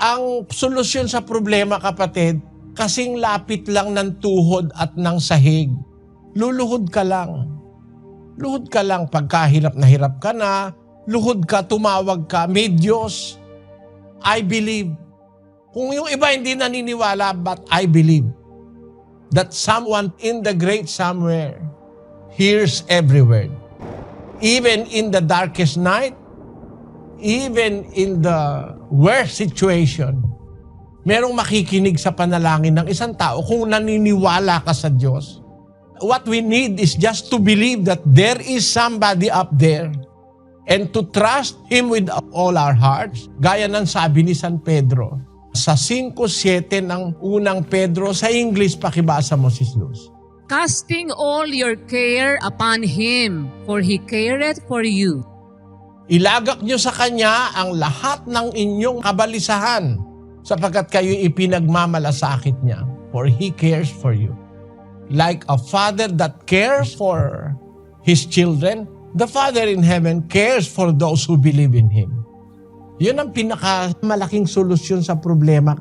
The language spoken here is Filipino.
Ang solusyon sa problema, kapatid, kasing lapit lang ng tuhod at ng sahig. Luluhod ka lang. Luhod ka lang pagkahirap na hirap ka na, luhod ka, tumawag ka, may Diyos. I believe. Kung yung iba hindi naniniwala, but I believe that someone in the great somewhere hears every word. Even in the darkest night, even in the worst situation, merong makikinig sa panalangin ng isang tao kung naniniwala ka sa Diyos. What we need is just to believe that there is somebody up there and to trust Him with all our hearts. Gaya ng sabi ni San Pedro sa 5.7 ng unang Pedro, sa English, pakibasa mo si Luz. Casting all your care upon Him, for He careth for you. Ilagak nyo sa Kanya ang lahat ng inyong kabalisahan sapagkat kayo ipinagmamalasakit niya, for He cares for you. Like a father that cares for his children, the Father in heaven cares for those who believe in Him. Yun ang pinakamalaking solusyon sa problema